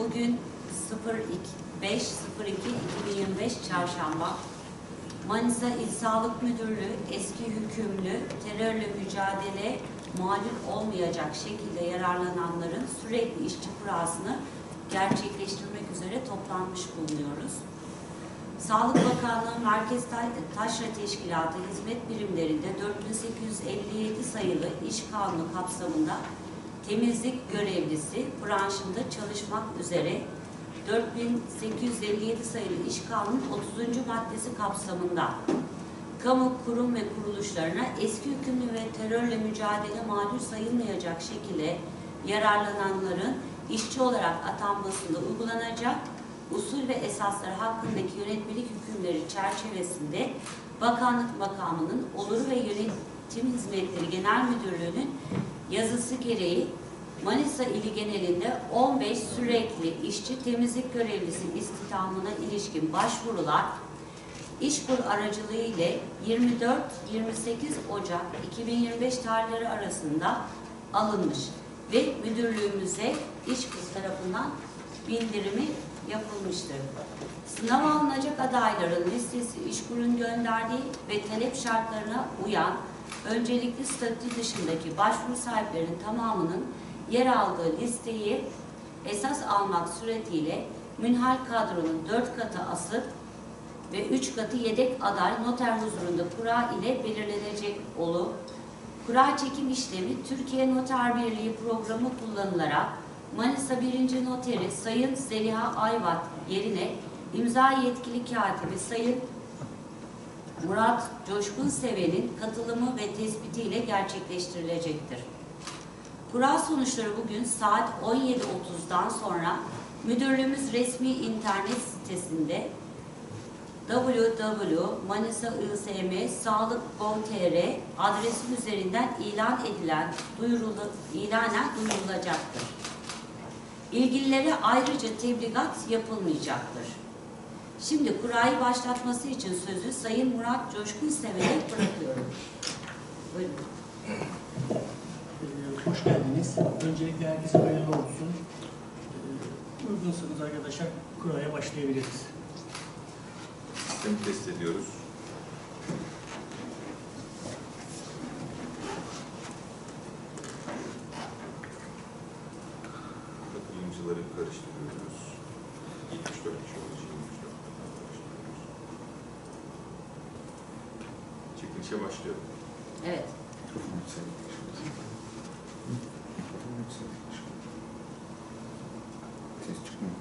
bugün 05.02.2025 Çarşamba. Manisa İl Sağlık Müdürlüğü eski hükümlü terörle mücadele mağlup olmayacak şekilde yararlananların sürekli işçi kurasını gerçekleştirmek üzere toplanmış bulunuyoruz. Sağlık Bakanlığı Merkez Ta- Taşra Teşkilatı hizmet birimlerinde 4857 sayılı iş kanunu kapsamında temizlik görevlisi branşında çalışmak üzere 4857 sayılı iş kanunun 30. maddesi kapsamında kamu kurum ve kuruluşlarına eski hükümlü ve terörle mücadele mağdur sayılmayacak şekilde yararlananların işçi olarak atanmasında uygulanacak usul ve esaslar hakkındaki yönetmelik hükümleri çerçevesinde bakanlık makamının olur ve yönetim hizmetleri genel müdürlüğünün yazısı gereği Manisa ili genelinde 15 sürekli işçi temizlik görevlisi istihdamına ilişkin başvurular İşkur aracılığı ile 24-28 Ocak 2025 tarihleri arasında alınmış ve müdürlüğümüze İşkur tarafından bildirimi yapılmıştır. Sınav alınacak adayların listesi İşkur'un gönderdiği ve talep şartlarına uyan öncelikli statü dışındaki başvuru sahiplerinin tamamının yer aldığı listeyi esas almak suretiyle münhal kadronun dört katı asıp ve üç katı yedek aday noter huzurunda kura ile belirlenecek olup kura çekim işlemi Türkiye Noter Birliği programı kullanılarak Manisa 1. Noteri Sayın Zeliha Ayvat yerine imza yetkili katibi Sayın Murat Coşkun Seven'in katılımı ve tespitiyle gerçekleştirilecektir. Kura sonuçları bugün saat 17.30'dan sonra müdürlüğümüz resmi internet sitesinde www.manisaism.sağlık.gov.tr adresi üzerinden ilan edilen, duyurulu, ilanen duyurulacaktır. İlgililere ayrıca tebligat yapılmayacaktır. Şimdi kurayı başlatması için sözü Sayın Murat Coşkun Sever'e bırakıyorum. Buyurun. Ee, Hoş geldiniz. Öncelikle herkese hayırlı olsun. Ee, Uygunsanız arkadaşlar kuraya başlayabiliriz. Sistemi test ediyoruz. Katılımcıları karıştırıyoruz. 74 kişi olacak. 74 karıştırıyoruz. Çekilişe başlayalım. Evet. Ses çıkmıyor.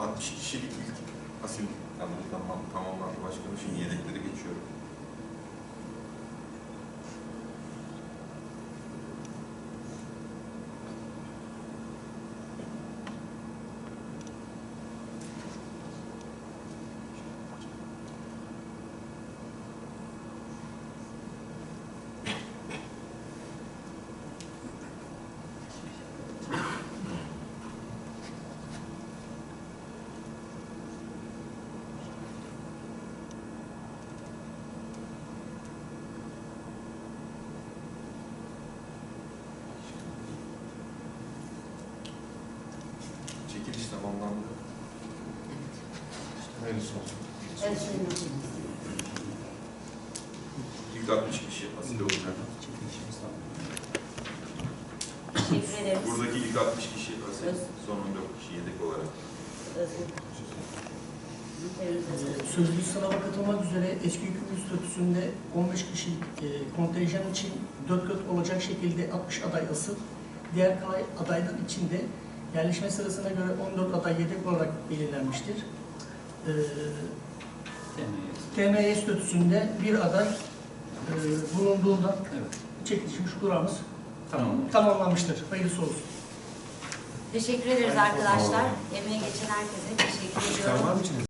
60 kişilik ilk asil kadro tamam, tamamlandı başkanım. Şimdi yedekleri geçiyorum. Çekiliş tamamlandı. Sayın Vakilim. İlk 60 kişi asil. Buradaki ilk 60 kişi asil, son 14 kişi yedek olarak. Sözlü sınava katılmak üzere eski hükümlü statüsünde 15 kişi e, kontenjan için 4 kat olacak şekilde 60 aday asıl. Diğer adaylar için de yerleşme sırasına göre 14 aday yedek olarak belirlenmiştir. Ee, TMY statüsünde bir aday e, bulunduğundan Evet. çekilişmiş kuramız Tamam. tamamlanmıştır. Hayırlısı olsun. Teşekkür ederiz arkadaşlar. Emeği geçen herkese teşekkür ediyorum.